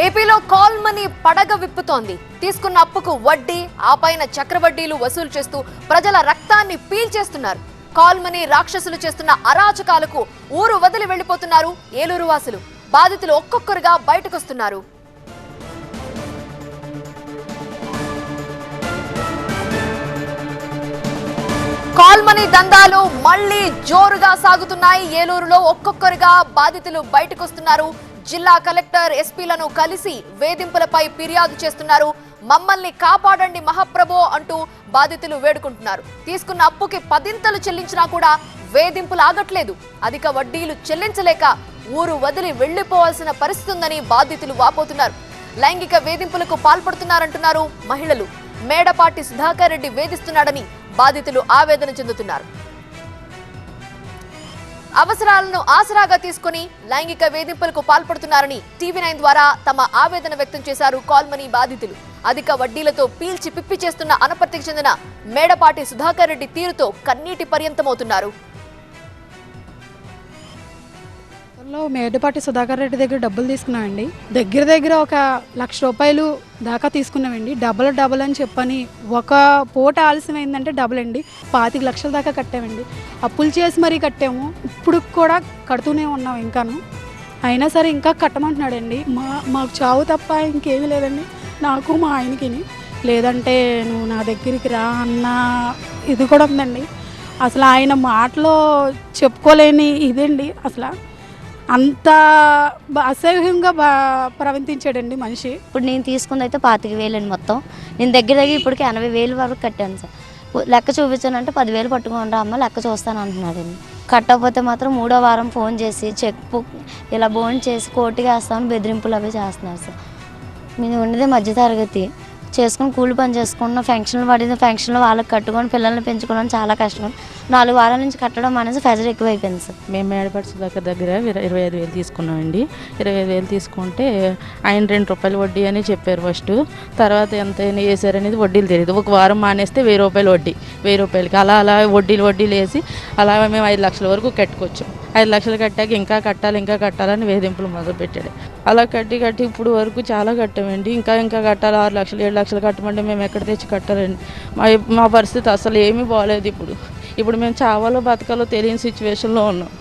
ఏపీలో call money పడగ విప్పుతోంది. తీసుకున్న అప్పుకు వడ్డీ ఆ పైన చక్రవడ్డీలు వసూలు చేస్తూ ప్రజల రక్తాన్ని పీల్చేస్తున్నారు. కాల్ మనీ రాక్షసులు చేస్తున్న అరాచకాలకు ఊరు వదిలి వెళ్ళిపోతున్నారు ఏలూరు వాసులు. బాధితులు ఒక్కొక్కరుగా బయటకొస్తున్నారు. కాల్ మనీ దందాలు మళ్ళీ జోరుగా సాగుతున్నాయి. ఏలూరులో ఒక్కొక్కరుగా బాధితులు బయటకొస్తున్నారు. జిల్లా కలెక్టర్ ఎస్పీలను కలిసి వేధింపులపై ఫిర్యాదు చేస్తున్నారు. మమ్మల్ని కాపాడండి మహాప్రభో అంటూ బాధితులు వేడుకుంటున్నారు. తీసుకున్న అప్పుకి పదింతలు చెల్లించినా కూడా వేధింపులు ఆగట్లేదు. అధిక వడ్డీలు చెల్లించలేక ఊరు వదిలి వెళ్ళిపోవాల్సిన పరిస్థితి ఉందని బాధితులు వాపోతున్నారు. లైంగిక వేధింపులకు పాల్పడుతున్నారంటున్నారు మహిళలు. మేడపాటి సుధాకర్ రెడ్డి వేధిస్తున్నాడని బాధితులు ఆవేదన చెందుతున్నారు. అవసరాలను ఆసరాగా తీసుకుని లైంగిక వేధింపులకు పాల్పడుతున్నారని టీవీ నైన్ ద్వారా తమ ఆవేదన వ్యక్తం చేశారు కాల్మనీ బాధితులు. అధిక వడ్డీలతో పీల్చి పిప్పి చేస్తున్న అనపర్తికి చెందిన మేడపాటి సుధాకర్ రెడ్డి తీరుతో కన్నీటి పర్యంతమవుతున్నారు. గతంలో మేడపాటి సుధాకర్ రెడ్డి దగ్గర డబ్బులు తీసుకున్నామండి దగ్గర దగ్గర ఒక లక్ష రూపాయలు దాకా తీసుకున్నామండి. డబల్ డబల్ అని చెప్పని ఒక పూట ఆలస్యం అయిందంటే డబల్ అండి. పాతిక లక్షల దాకా కట్టామండి. అప్పులు చేసి మరీ కట్టాము. ఇప్పుడు కూడా కడుతూనే ఉన్నాం ఇంకాను. అయినా సరే ఇంకా కట్టమంటున్నాడండి. మా మాకు చావు తప్ప ఇంకేమీ లేదండి. నాకు మా ఆయనకి లేదంటే నువ్వు నా దగ్గరికి రా అన్న ఇది కూడా ఉందండి. అసలు ఆయన మాటలో చెప్పుకోలేని ఇదండి. అసలు అంత అసహ్యంగా బా ప్రవర్తించాడండి మనిషి. ఇప్పుడు నేను తీసుకుంది అయితే పాతిక వేలండి మొత్తం. నేను దగ్గర దగ్గర ఇప్పటికి ఎనభై వేలు వరకు కట్టాను సార్. లెక్క చూపించానంటే పదివేలు పట్టుకోండి అమ్మ లెక్క చూస్తాను అంటున్నాడండి. కట్టకపోతే మాత్రం మూడో వారం ఫోన్ చేసి చెక్ బుక్ ఇలా బోన్ చేసి కోర్టుకి వేస్తామని బెదిరింపులు అవి చేస్తున్నారు సార్. మేము ఉండేది మధ్యతరగతి. చేసుకుని కూలి పని చేసుకున్న ఫంక్షన్లు పడింది. ఫంక్షన్లు వాళ్ళకి కట్టుకొని పిల్లల్ని పెంచుకోవడం చాలా కష్టం. నాలుగు వారాల నుంచి కట్టడం అనేది ప్రెజర్ ఎక్కువైపోయింది సార్. మేము మేడపడి సుధాకర్ దగ్గర ఇరవై ఐదు వేలు తీసుకున్నామండి. ఇరవై ఐదు వేలు తీసుకుంటే ఆయన రెండు రూపాయలు వడ్డీ అని చెప్పారు ఫస్ట్. తర్వాత ఎంత వేసారనేది వడ్డీలు తెలియదు ఒక వారం మానేస్తే వెయ్యి రూపాయలు వడ్డీ. వెయ్యి రూపాయలకి అలా అలా వడ్డీలు వడ్డీలు వేసి అలా మేము ఐదు లక్షల వరకు కట్టుకోవచ్చు ఐదు లక్షలు కట్టాక ఇంకా కట్టాలి ఇంకా కట్టాలని వేధింపులు మొదలుపెట్టాడు. అలా కట్టి కట్టి ఇప్పుడు వరకు చాలా కట్టామండి. ఇంకా ఇంకా కట్టాలి ఆరు లక్షలు ఏడు లక్షలు కట్టమంటే మేము ఎక్కడ తెచ్చి కట్టాలండి మా మా పరిస్థితి అసలు ఏమీ బాగాలేదు ఇప్పుడు. ఇప్పుడు మేము చావాలో బతకాలో తెలియని సిచ్యువేషన్లో ఉన్నాం.